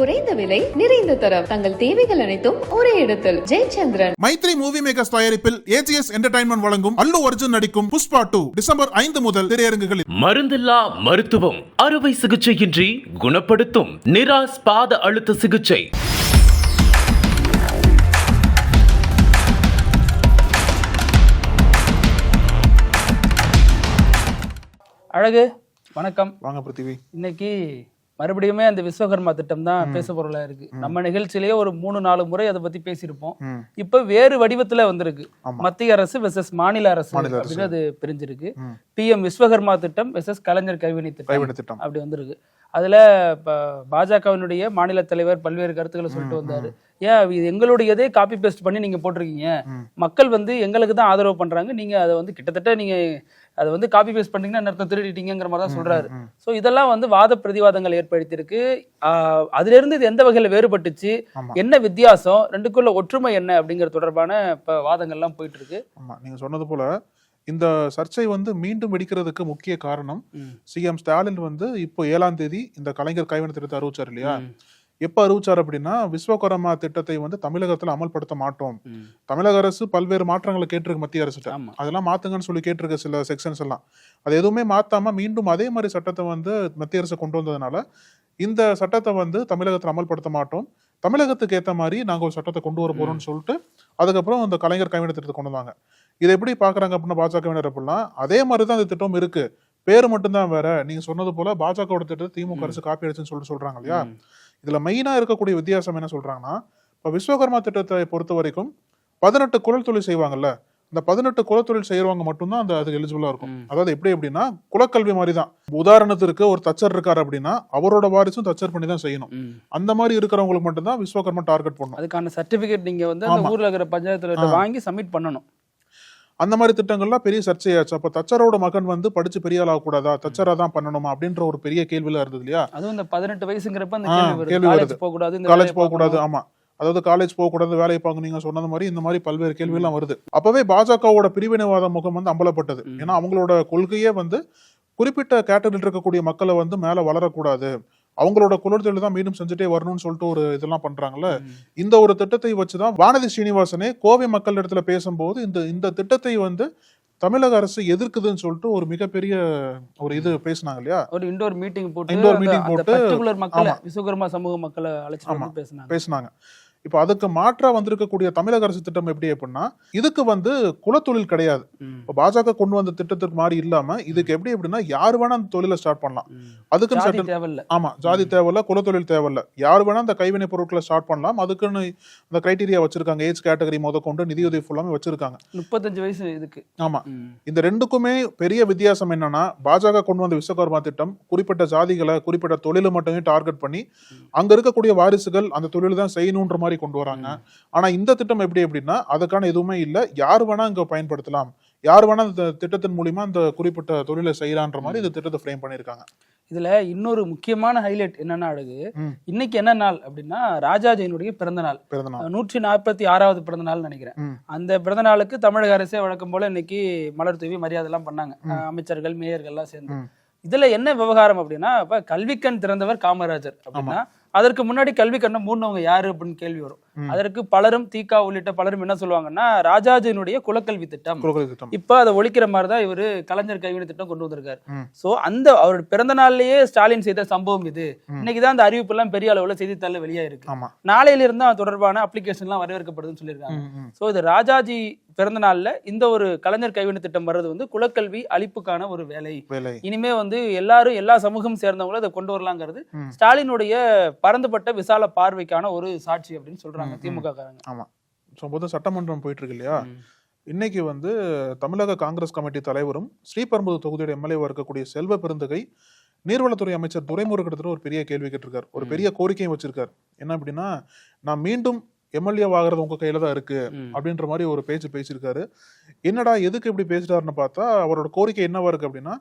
குறைந்த விலை நிறைந்த தரம். தங்கள் தேவைகள் அனைத்தும் ஒரே இடத்தில். ஜெயச்சந்திரன். மைத்ரி மூவி மேக்கர்ஸ் தயாரிப்பில் ஏஜிஎஸ் என்டர்டைன்மெண்ட் வழங்கும் அல்லு அர்ஜுன் நடிக்கும் புஷ்பா டூ டிசம்பர் ஐந்து முதல் திரையரங்குகளில். மருந்தில்லா மருத்துவம் அறுவை சிகிச்சையின்றி குணப்படுத்தும் நிராஸ் பாத அழுத்த சிகிச்சை. அழகு வணக்கம். வாங்க பிருத்திவி. இன்னைக்கு மறுபடியுமே அந்த விஸ்வகர்மா திட்டம் தான் பேச பொருளா இருக்கு. நம்ம நிகழ்ச்சியிலேயே ஒரு மூணு நாலு முறை அதை பத்தி பேசியிருப்போம். இப்ப வேறு வடிவத்துல வந்திருக்கு. மத்திய அரசு வெசஸ் மாநில அரசு. அப்படின்னு அது பிரிஞ்சிருக்கு. ம். பிஎம் விஸ்வகர்மா திட்டம் வெசஸ் கலைஞர் கைவினை திட்டம் அப்படி வந்திருக்கு. அதுல ப- பாஜகவினுடைய மாநில தலைவர் பல்வேறு கருத்துக்களை சொல்லிட்டு வந்தாரு. ஏன் இது எங்களுடையதே காப்பி பேஸ்ட் பண்ணி நீங்க போட்டிருக்கீங்க. மக்கள் வந்து எங்களுக்கு தான் ஆதரவு பண்றாங்க. நீங்க அதை வந்து கிட்டத்தட்ட நீங்க அதை வந்து காப்பி பேஸ்ட் பண்ணீங்கன்னா என்ன அர்த்தம் திருடிட்டீங்கிற மாதிரி தான் சொல்றாரு ம். சோ இதெல்லாம் வந்து வாத பிரதிவாதங்கள் ஏற்படுத்தியிருக்கு அதுல இருந்து இது எந்த வகையில வேறுபட்டுச்சு. என்ன வித்தியாசம் ரெண்டுக்குள்ள ஒற்றுமை என்ன அப்படிங்கிற தொடர்பான இப்ப வாதங்கள்லாம் போயிட்டு இருக்கு ஆமா நீங்க சொன்னது போல இந்த சர்ச்சை வந்து மீண்டும் வெடிக்கிறதுக்கு முக்கிய காரணம் ம். சிஎம் ஸ்டாலின் வந்து இப்போ ஏழாம் தேதி இந்த கலைஞர் கைவினை திட்டத்தை அறிவிச்சார் இல்லையா. எப்ப அறிவிச்சார் அப்படின்னா விஸ்வகர்மா திட்டத்தை வந்து தமிழகத்துல அமல்படுத்த மாட்டோம். தமிழக அரசு பல்வேறு மாற்றங்களை கேட்டிருக்கு மத்திய அரசு அதெல்லாம் மாத்துங்கன்னு சொல்லி கேட்டிருக்க சில செக்ஷன்ஸ் எல்லாம். அது எதுவுமே மாத்தாம மீண்டும் அதே மாதிரி சட்டத்தை வந்து மத்திய அரசு கொண்டு வந்ததுனால இந்த சட்டத்தை வந்து தமிழகத்தில் அமல்படுத்த மாட்டோம். தமிழகத்துக்கு ஏத்த மாதிரி நாங்க ஒரு சட்டத்தை கொண்டு வர போறோம்னு சொல்லிட்டு அதுக்கப்புறம் இந்த கலைஞர் கைவினை திட்டத்தை கொண்டு வந்தாங்க. இதை எப்படி பாக்குறாங்க அப்படின்னா பாஜகவினர் அப்படிலாம் அதே மாதிரி தான் இந்த திட்டம் இருக்கு. பேர் மட்டும்தான் வேற. நீங்க சொன்னது போல பாஜகவோட திட்டத்தை திமுக அரசு காப்பி அடிச்சுன்னு சொல்லிட்டு சொல்றாங்க இல்லையா. இதுல மெயினா இருக்கக்கூடிய வித்தியாசம் என்ன சொல்றாங்கன்னா இப்ப விஸ்வகர்மா திட்டத்தை பொறுத்த வரைக்கும் பதினெட்டு குழல் தொழில் செய்வாங்கல்ல இந்த பதினெட்டு குலத்தொழில் செய்யறவங்க மட்டும்தான் அந்த அதுக்கு எலிஜிபிளா இருக்கும். அதாவது எப்படி அப்படின்னா குலக்கல்வி மாதிரி தான் உதாரணத்திற்கு ஒரு தச்சர் இருக்காரு அப்படின்னா அவரோட வாரிசும் தச்சர் பண்ணி தான் செய்யணும். அந்த மாதிரி இருக்கிறவங்களுக்கு மட்டும்தான் விஸ்வகர்மா டார்கெட் பண்ணும் அதுக்கான சர்டிபிகேட் நீங்க வந்து அந்த. ஊர்ல இருக்கிற பஞ்சாயத்துல வாங்கி சப்மிட் பண்ணணும் அந்த மாதிரி திட்டங்கள்லாம் பெரிய சர்ச்சையாச்சு. அப்ப தச்சரோட மகன் வந்து படிச்சு பெரிய ஆள் ஆகக்கூடாதா? தச்சரா தான் பண்ணணுமா? அப்படின்ற ஒரு பெரிய கேள்வியில இருந்தது இல்லையா? அதுவும் இந்த பதினெட்டு வயசுங்கிறப்ப கேள்வி வருது. காலேஜ். போக கூடாது கூடாது. ஆமா. அதாவது காலேஜ் போக கூடாது வேலையை பார்க்க நீங்க சொன்னது மாதிரி இந்த மாதிரி பல்வேறு கேள்வி எல்லாம் வருது. அப்பவே பாஜகவோட பிரிவினைவாத முகம் வந்து அம்பலப்பட்டது. ஏன்னா அவங்களோட கொள்கையே வந்து குறிப்பிட்ட கேட்டகரியில் இருக்கக்கூடிய மக்களை வந்து மேல வளரக்கூடாது. அவங்களோட குலத்தொழில் தான் மீண்டும் செஞ்சுட்டே வரணும்னு சொல்லிட்டு ஒரு இதெல்லாம் பண்றாங்கல்ல. இந்த ஒரு திட்டத்தை வச்சுதான் வானதி ஸ்ரீனிவாசனே கோவை மக்கள் இடத்துல பேசும்போது இந்த இந்த திட்டத்தை வந்து தமிழக அரசு எதிர்க்குதுன்னு சொல்லிட்டு ஒரு மிகப்பெரிய ஒரு இது பேசினாங்க இல்லையா ஒரு இண்டோர் மீட்டிங் போட்டு meeting அந்த போட்டு, மக்களை. விஸ்வகர்மா சமூக மக்களை. வந்து பேசினாங்க பேசினாங்க இப்போ அதுக்கு மாற்றா வந்திருக்கக்கூடிய தமிழக அரசு திட்டம் எப்படி அப்படின்னா இதுக்கு வந்து குலத்தொழில் கிடையாது. இப்போ பாஜக கொண்டு வந்த திட்டத்துக்கு மாதிரி இல்லாம இதுக்கு எப்படி அப்படின்னா யார் வேணா அந்த தொழிலை ஸ்டார்ட் பண்ணலாம். அதுக்குன்னு சட்டம் தேவையில்ல. ஆமா ஜாதி தேவையில்ல குலத்தொழில் தேவையில்ல. யார் வேணா அந்த கைவினை பொருட்களை ஸ்டார்ட் பண்ணலாம். அதுக்குன்னு அந்த கிரைட்டீரியா வச்சிருக்காங்க. ஏஜ் கேட்டகரி முத கொண்டு நிதியுதவி ஃபுல்லாமே வச்சிருக்காங்க. முப்பத்தஞ்சு வயசு இதுக்கு. ஆமா. இந்த ரெண்டுக்குமே பெரிய வித்தியாசம் என்னன்னா பாஜக கொண்டு வந்த விஸ்வகர்மா திட்டம் குறிப்பிட்ட ஜாதிகளை குறிப்பிட்ட தொழிலை மட்டுமே டார்கெட் பண்ணி அங்க இருக்கக்கூடிய வாரிசுகள் அந்த தொழில் தான் செய்யணுன்ற மாதிரி கொண்டு வராங்க. ஆனா இந்த திட்டம் எப்படி அப்படின்னா அதுக்கான எதுவுமே இல்ல. யார் வேணா இங்க பயன்படுத்தலாம். யார் வேணா இந்த திட்டத்தின் மூலியமா அந்த குறிப்பிட்ட தொழிலை செய்யலான்ற மாதிரி இந்த திட்டத்தை ஃப்ரேம் பண்ணிருக்காங்க இதுல இன்னொரு முக்கியமான ஹைலைட் என்னன்னா அழகு. இன்னைக்கு என்ன நாள் அப்படின்னா ராஜாஜியினுடைய பிறந்த நாள். பிறந்த நாள் நூற்றி நாற்பத்தி ஆறாவது பிறந்த நாள் நினைக்கிறேன். அந்த பிறந்த நாளுக்கு தமிழக அரசே வழக்கம் போல இன்னைக்கு மலர் தூவி மரியாதை எல்லாம் பண்ணாங்க. அமைச்சர்கள் மேயர்கள் எல்லாம் சேர்ந்து. இதுல என்ன விவகாரம் அப்படின்னா இப்ப கல்விக்கண் திறந்தவர் காமராஜர் அப்படின்னா அதற்கு முன்னாடி கல்வி கண்ணம் மூணவங்க யாரு அப்படின்னு கேள்வி வரும். அதற்கு பலரும் தீகா உள்ளிட்ட பலரும் என்ன சொல்லுவாங்கன்னா ராஜாஜியினுடைய குலக்கல்வி திட்டம். இப்ப அதை ஒழிக்கிற மாதிரி தான் இவரு கலைஞர் கைவினை திட்டம் கொண்டு வந்திருக்காரு. சோ அந்த அவரோட பிறந்த நாள்லயே ஸ்டாலின் செய்த சம்பவம் இது. இன்னைக்குதான் அந்த அறிவிப்பு எல்லாம் பெரிய அளவுல செய்தித்தாள்ல வெளியாயிருக்கு. ஆமா. நாளையில இருந்து தொடர்பான அப்ளிகேஷன் எல்லாம் வரவேற்கப்படுதுன்னு சொல்லியிருக்காங்க. சோ இது ராஜாஜி பிறந்த நாள்ல இந்த ஒரு கலைஞர் கைவினை திட்டம் வர்றது வந்து குலக்கல்வி அளிப்புக்கான ஒரு வேலை. இனிமே வந்து எல்லாரும் எல்லா சமூகம் சேர்ந்தவங்களும் அதை கொண்டு வரலாங்கிறது. ஸ்டாலினுடைய பரந்துபட்ட விசால பார்வைக்கான ஒரு சாட்சி அப்படின்னு சொல்றாங்க. ம். திமுக காரங்க ஆமா ஸோ மொத்தம் சட்டமன்றம் போயிட்டு இருக்கு இல்லையா. இன்னைக்கு வந்து தமிழக காங்கிரஸ் கமிட்டி தலைவரும் ஸ்ரீபெரும்புதூர் தொகுதியோட எம்எல்ஏவா இருக்கக்கூடிய செல்வ பெருந்தகை நீர்வளத்துறை அமைச்சர் துரைமுருகன் கிட்ட ஒரு பெரிய கேள்வி கேட்டிருக்காரு ஒரு பெரிய கோரிக்கையும் வச்சிருக்காரு என்ன அப்படின்னா நான் மீண்டும் எம்எல்ஏ ஆகிறது உங்க கையில தான் இருக்கு. அப்படின்ற மாதிரி ஒரு பேச்சு பேசியிருக்காரு என்னடா எதுக்கு இப்படி பேசிட்டாருன்னு பார்த்தா அவரோட கோரிக்கை என்னவா இருக்கு அப்படின்னா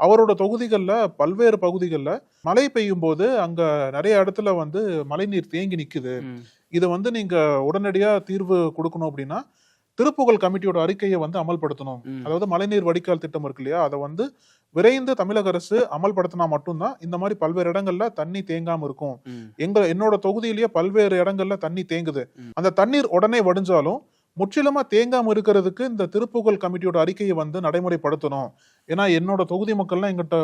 அவரோட தொகுதிகளில் பல்வேறு பகுதிகளில் மழை பெய்யும் போது அங்க நிறைய இடத்துல வந்து மழைநீர் தேங்கி நிக்குது ம். இதை வந்து நீங்க உடனடியா தீர்வு கொடுக்கணும் அப்படின்னா திருப்புகழ் கமிட்டியோட அறிக்கையை வந்து அமல்படுத்தணும். அதாவது மழைநீர் வடிகால் திட்டம் இருக்கு இல்லையா? அதை வந்து விரைந்து தமிழக அரசு அமல்படுத்தினா மட்டும்தான் இந்த மாதிரி பல்வேறு இடங்கள்ல தண்ணி தேங்காம இருக்கும். எங்க என்னோட தொகுதியிலேயே பல்வேறு இடங்கள்ல தண்ணி தேங்குது. அந்த தண்ணீர் உடனே வடிஞ்சாலும் முற்றிலுமா தேங்காம இருக்கிறதுக்கு இந்த திருப்புகழ் கமிட்டியோட அறிக்கையை வந்து நடைமுறைப்படுத்தணும். ஏன்னா என்னோட தொகுதி மக்கள்லாம் எங்கிட்ட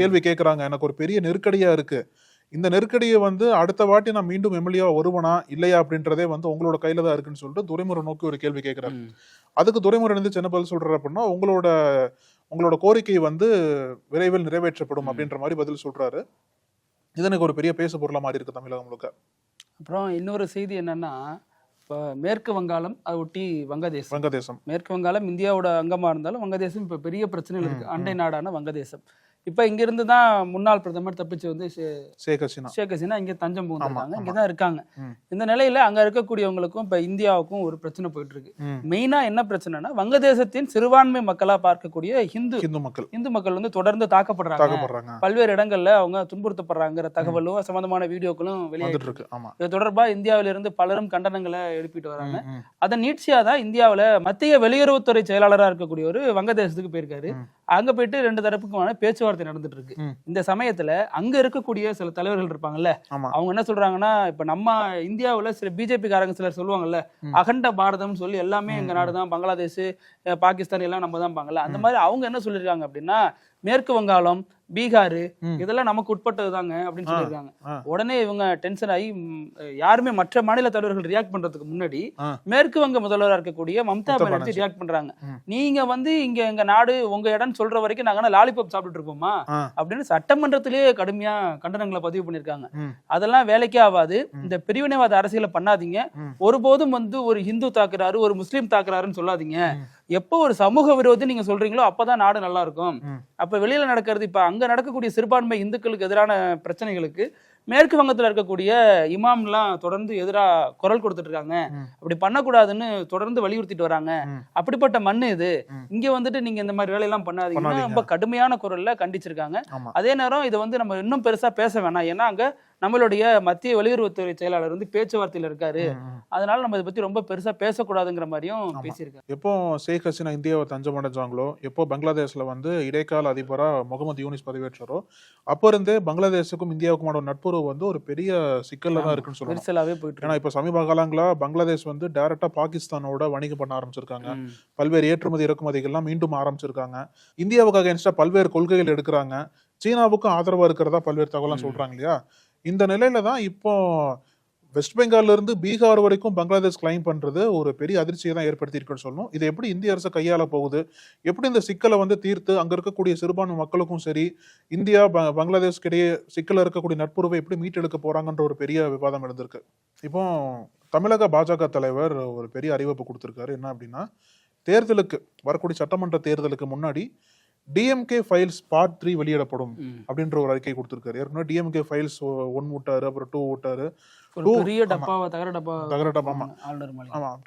கேள்வி கேட்கறாங்க எனக்கு ஒரு பெரிய நெருக்கடியா இருக்கு. இந்த நெருக்கடியை வந்து அடுத்த வாட்டி நான் மீண்டும் எம்எல்ஏவா வருவனா இல்லையா அப்படின்றதே வந்து உங்களோட கையில தான் இருக்குன்னு சொல்லிட்டு துரைமுறை நோக்கி ஒரு கேள்வி கேட்கிறாரு. அதுக்கு துரைமுறை வந்து என்ன பதில் சொல்றாரு அப்படின்னா உங்களோட உங்களோட கோரிக்கை வந்து விரைவில் நிறைவேற்றப்படும். அப்படின்ற மாதிரி பதில் சொல்றாரு. இது எனக்கு ஒரு பெரிய பேசு பொருளா மாறி இருக்கு தமிழகம் முழுக்க. அப்புறம் இன்னொரு செய்தி என்னன்னா இப்போ மேற்கு வங்காளம் அதை ஒட்டி வங்கதேசம். வங்கதேசம். மேற்கு வங்காளம் இந்தியாவோட அங்கமா இருந்தாலும் வங்கதேசம் இப்ப பெரிய பிரச்சனைகள் இருக்கு. அண்டை நாடான வங்கதேசம். இப்ப இங்க இருந்து தான் முன்னாள் பிரதமர் தப்பிச்சு வந்து ஷேக் ஹசீனா. ஷேக் ஹசீனா இங்க தஞ்சம் புகுந்திருக்காங்க. இங்க தான் இருக்காங்க. இந்த நிலையில அங்க இருக்கக்கூடியவங்களுக்கும் இப்ப இந்தியாவுக்கும் ஒரு பிரச்சனை போயிட்டு இருக்கு ம். மெயினா என்ன பிரச்சனைனா வங்கதேசத்தின் சிறுபான்மை மக்களா பார்க்கக்கூடிய ஹிந்து ஹிந்து மக்கள். இந்து மக்கள் வந்து தொடர்ந்து தாக்கப்படுறாங்க. பல்வேறு இடங்கள்ல அவங்க துன்புறுத்தப்படுறாங்கிற தகவலும் சம்பந்தமான வீடியோக்களும் வந்துட்டு இருக்கு இது தொடர்பா இந்தியாவில இருந்து பலரும் கண்டனங்களை எழுப்பிட்டு வராங்க. அதன் நீட்சியா தான் இந்தியாவுல மத்திய வெளியுறவுத்துறை செயலாளரா இருக்கக்கூடிய ஒரு வங்கதேசத்துக்கு போயிருக்காரு. அங்க போயிட்டு ரெண்டு தரப்புக்குமான பேச்சுவார்த்தை நடந்துட்டு இருக்கு. இந்த சமயத்துல அங்க இருக்கக்கூடிய சில தலைவர்கள் இருப்பாங்கல்ல அவங்க என்ன சொல்றாங்கன்னா இப்ப நம்ம இந்தியாவுல சில பிஜேபி காரங்க சிலர் சொல்லுவாங்கல்ல. அகண்ட பாரதம்னு சொல்லி எல்லாமே எங்க ம், நாடு தான் பங்களாதேஷ் பாகிஸ்தான் எல்லாம் நம்ம தான் பாங்கல்ல அந்த. மாதிரி அவங்க என்ன சொல்லிருக்காங்க அப்படின்னா மேற்கு வங்காளம் பீகார். இதெல்லாம் நமக்கு உட்பட்டது தாங்க அப்படின்னு சொல்லியிருக்காங்க. உடனே இவங்க டென்ஷன் ஆகி யாருமே மற்ற மாநில தலைவர்கள் ரியாக்ட் பண்றதுக்கு முன்னாடி. மேற்கு வங்க முதல்வரா இருக்கக்கூடிய மம்தா பானர்ஜி. ரியாக்ட் பண்றாங்க. நீங்க வந்து இங்க எங்க நாடு உங்க இடம் சொல்ற வரைக்கும் நாங்க லாலிபாப் சாப்பிட்டுட்டு இருப்போமா. அப்படின்னு சட்டமன்றத்திலேயே கடுமையா கண்டனங்களை பதிவு பண்ணிருக்காங்க. அதெல்லாம் வேலைக்கே ஆகாது. இந்த பிரிவினைவாத அரசியலை பண்ணாதீங்க. ஒருபோதும் வந்து ஒரு ஹிந்து தாக்குறாரு ஒரு முஸ்லீம் தாக்குறாருன்னு சொல்லாதீங்க. எப்போ ஒரு சமூக விரோதி நீங்க சொல்றீங்களோ அப்பதான் நாடு நல்லா இருக்கும் ம். அப்ப வெளியில நடக்கிறது இப்ப அங்க நடக்கக்கூடிய சிறுபான்மை இந்துக்களுக்கு எதிரான பிரச்சனைகளுக்கு மேற்கு வங்கத்துல இருக்கக்கூடிய இமாம்லாம் தொடர்ந்து எதிரா குரல் கொடுத்துட்டு இருக்காங்க. அப்படி பண்ணக்கூடாதுன்னு தொடர்ந்து வலியுறுத்திட்டு வராங்க. அப்படிப்பட்ட மண்ணு இது. இங்க வந்துட்டு நீங்க இந்த மாதிரி வேலையெல்லாம் பண்ணாதீங்கன்னு பண்ணாதீங்க. ரொம்ப கடுமையான குரல்ல கண்டிச்சிருக்காங்க அதே நேரம் இதை வந்து நம்ம இன்னும் பெருசா பேச வேணாம் ஏன்னா அங்க நம்மளுடைய மத்திய வெளியுறவுத்துறை செயலாளர் வந்து பேச்சுவார்த்தையில இருக்காரு. அதனால நம்ம இதை பத்தி ரொம்ப பெருசா பேசக்கூடாதுங்கிற மாதிரியும். பேசியிருக்காரு எப்போ ஷேக் ஹசீனா இந்தியாவை தஞ்சம் அடைஞ்சாங்களோ எப்போ பங்களாதேஷ்ல வந்து இடைக்கால அதிபரா முகமது யூனிஸ் பதவியேற்றாரோ அப்போ இருந்தே பங்களாதேஷுக்கும் இந்தியாவுக்குமான நட்புறவு வந்து ஒரு பெரிய சிக்கல்ல தான். இருக்குன்னு சொல்லணும் விரிசலாவே போயிட்டு ஏன்னா இப்ப சமீப காலங்களா பங்களாதேஷ் வந்து டைரக்டா பாகிஸ்தானோட வணிகம் பண்ண ஆரம்பிச்சிருக்காங்க. பல்வேறு ஏற்றுமதி இறக்குமதிகள்லாம் மீண்டும் ஆரம்பிச்சிருக்காங்க இந்தியாவுக்கு அகேன்ஸ்டா பல்வேறு கொள்கைகள் எடுக்கிறாங்க சீனாவுக்கும் ஆதரவா இருக்கிறதா பல்வேறு தகவலாம். சொல்றாங்க இல்லையா இந்த நிலையில தான் இப்போ வெஸ்ட் பெங்கால்ல இருந்து பீகார் வரைக்கும் பங்களாதேஷ் கிளைம் பண்றது ஒரு பெரிய அதிர்ச்சியை தான் ஏற்படுத்தியிருக்குன்னு சொல்லணும். இதை எப்படி இந்திய அரசு கையாள போகுது? எப்படி இந்த சிக்கலை வந்து தீர்த்து அங்க இருக்கக்கூடிய சிறுபான்மை மக்களுக்கும் சரி இந்தியா ப- பங்களாதேஷ்க்கு இடையே சிக்கல்ல இருக்கக்கூடிய நட்புறவை எப்படி மீட்டெடுக்க போறாங்கன்ற ஒரு பெரிய விவாதம் எழுந்திருக்கு. இப்போ தமிழக பாஜக தலைவர் ஒரு பெரிய அறிவிப்பு கொடுத்துருக்காரு. என்ன அப்படின்னா தேர்தலுக்கு வரக்கூடிய சட்டமன்ற தேர்தலுக்கு முன்னாடி டிஎம்கே ஃபைல்ஸ் பார்ட் த்ரீ வெளியிடப்படும். அப்படின்ற ஒரு அறிக்கை கொடுத்திருக்காரு. ஏற்கனவே டிஎம்கே ஃபைல்ஸ் ஒன் விட்டாரு அப்புறம் டூ விட்டாரு. டூ,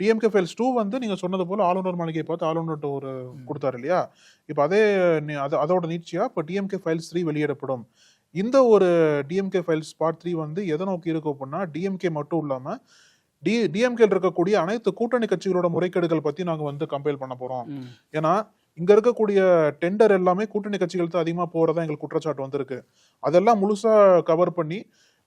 டிஎம்கே ஃபைல்ஸ் வந்து நீங்க சொன்னது போல ஆளுநர் மாளிகை பார்த்து ஆளுநர்கிட்ட ஒரு கொடுத்தாரு இல்லையா? இப்போ அதே அதோட நீட்சியா இப்போ டிஎம்கே ஃபைல்ஸ் த்ரீ வெளியிடப்படும். இந்த ஒரு டிஎம்கே ஃபைல்ஸ் பார்ட் த்ரீ வந்து எதை நோக்கி இருக்கு அப்படின்னா டிஎம்கே மட்டும் இல்லாம டி டிஎம்கேல இருக்கக்கூடிய அனைத்து கூட்டணி கட்சிகளோட முறைகேடுகள் பத்தி நாங்க வந்து கம்பைல் பண்ண போறோம். ஏன்னா இங்க இருக்கக்கூடிய டெண்டர் எல்லாமே கூட்டணி கட்சிகள் தான் அதிகமா போறதா எங்களுக்கு குற்றச்சாட்டு வந்திருக்கு. அதெல்லாம் முழுசா கவர் பண்ணி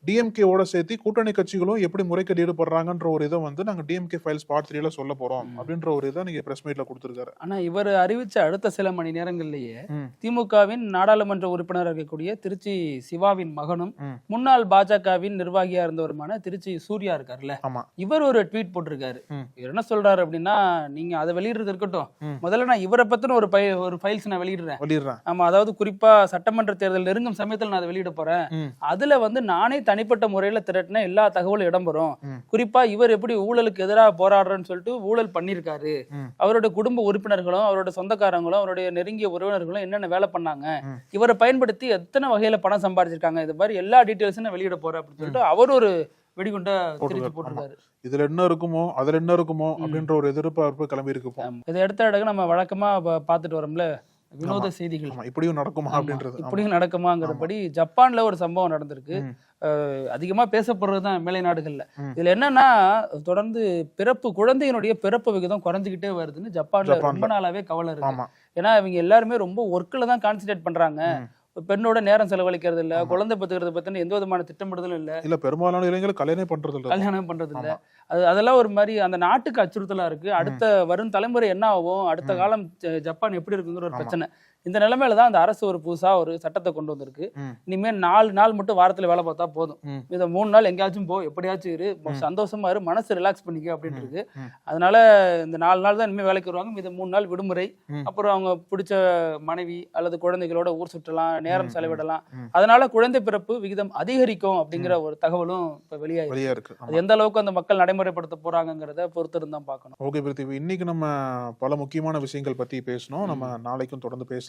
டிஎம்கேவோட சேர்த்து கூட்டணி கட்சிகளும் எப்படி முறைகேடு ஈடுபடுறாங்கன்ற ஒரு இதை வந்து நாங்க டிஎம்கே ஃபைல்ஸ் பார்ட் த்ரீல சொல்ல போறோம். அப்படின்ற ஒரு இதை நீங்க பிரஸ் மீட்ல கொடுத்துருக்காரு ஆனா இவர் அறிவிச்ச அடுத்த சில மணி நேரங்கள்லயே. திமுகவின் நாடாளுமன்ற உறுப்பினராக இருக்கக்கூடிய திருச்சி சிவாவின் மகனும். முன்னாள் பாஜகவின் நிர்வாகியா இருந்தவருமான திருச்சி சூர்யா இருக்காருல்ல இவர் ஒரு ட்வீட் போட்டிருக்காரு. இவர் என்ன சொல்றாரு அப்படின்னா நீங்க அதை வெளியிடுறது இருக்கட்டும். முதல்ல நான் இவரை பத்தின ஒரு ஒரு ஃபைல்ஸ் நான் வெளியிடுறேன் ஆமா அதாவது குறிப்பா சட்டமன்ற தேர்தல் நெருங்கும் சமயத்தில் நான் அதை வெளியிட போறேன். அதுல வந்து நானே தனிப்பட்ட முறையில திரட்டின எல்லா தகவலும் இடம்பெறும். குறிப்பா இவர் எப்படி ஊழலுக்கு எதிராக போராடுறேன்னு சொல்லிட்டு ஊழல் பண்ணியிருக்காரு ம். அவரோட குடும்ப உறுப்பினர்களும் அவரோட சொந்தக்காரங்களும் அவருடைய நெருங்கிய உறவினர்களும் என்னென்ன வேலை பண்ணாங்க. இவரை பயன்படுத்தி எத்தனை வகையில பணம் சம்பாதிச்சிருக்காங்க இது மாதிரி எல்லா டீட்டெயில்ஸும் வெளியிட போறேன் அப்படின்னு சொல்லிட்டு அவர் ஒரு வெடிகுண்ட திருச்சி போட்டிருக்காரு. இதுல என்ன இருக்குமோ அதுல என்ன இருக்குமோ. அப்படின்ற ஒரு எதிர்பார்ப்பு கிளம்பி இருக்கு. இதை எடுத்த இடக்கு நம்ம வழக்கமா ப- பார்த்துட்டு வரோம்ல வினோத. செய்திகள் இப்படியும் நடக்குமா அப்படின்றது. இப்படியும் நடக்குமாங்கிறபடி ஜப்பான்ல ஒரு சம்பவம் நடந்திருக்கு அதிகமா பேசப்படுறது தான் மேலை நாடுகள்ல. இதுல என்னன்னா தொடர்ந்து பிறப்பு குழந்தையினுடைய பிறப்பு விகிதம் குறைஞ்சிக்கிட்டே வருதுன்னு ஜப்பான்ல. ரொம்ப நாளாவே கவலை இருக்கு ஏன்னா இவங்க எல்லாருமே ரொம்ப ஒர்க்ல தான் கான்சென்ட்ரேட் பண்றாங்க. பெண்ணோட நேரம் செலவழிக்கிறது இல்ல. குழந்தை பெற்றுக்கிறது பத்தின எந்த விதமான திட்டமிடுதலும் இல்ல இல்ல பெரும்பாலான இளைஞர்கள் கல்யாணம் பண்றது இல்ல கல்யாணம் பண்றது இல்ல. அது அதெல்லாம் ஒரு மாதிரி அந்த நாட்டுக்கு அச்சுறுத்தலா இருக்கு அடுத்த வரும் தலைமுறை என்ன ஆகும் அடுத்த. காலம் ஜப்பான் எப்படி இருக்குங்கிற ஒரு. பிரச்சனை இந்த நிலைமையில தான் அந்த அரசு ஒரு புதுசா ஒரு சட்டத்தை கொண்டு வந்திருக்கு ம். இனிமே நாலு நாள் மட்டும் வாரத்துல வேலை பார்த்தா போதும். இதை மூணு நாள் எங்கேயாச்சும் போ எப்படியாச்சும் இரு. சந்தோஷமா இரு மனசு ரிலாக்ஸ் பண்ணிக்க அப்படின்னு ம். இருக்கு. அதனால இந்த நாலு நாள் தான் இனிமேல் வேலைக்கு வருவாங்க இந்த மூணு நாள் விடுமுறை. அப்புறம் அவங்க பிடிச்ச மனைவி அல்லது குழந்தைகளோட ஊர் சுற்றலாம் நேரம். செலவிடலாம். அதனால குழந்தை பிறப்பு விகிதம் அதிகரிக்கும் அப்படிங்கிற ஒரு தகவலும் இப்ப வெளியாயிருக்கு. அது எந்த அளவுக்கு அந்த மக்கள் நடைமுறைப்படுத்த போறாங்கங்கிறத பொறுத்து இருந்தா பார்க்கணும் ஓகே பிரித்திவி இன்னைக்கு நம்ம பல முக்கியமான விஷயங்கள் பத்தி பேசணும் நம்ம நாளைக்கும் தொடர்ந்து பேசலாம்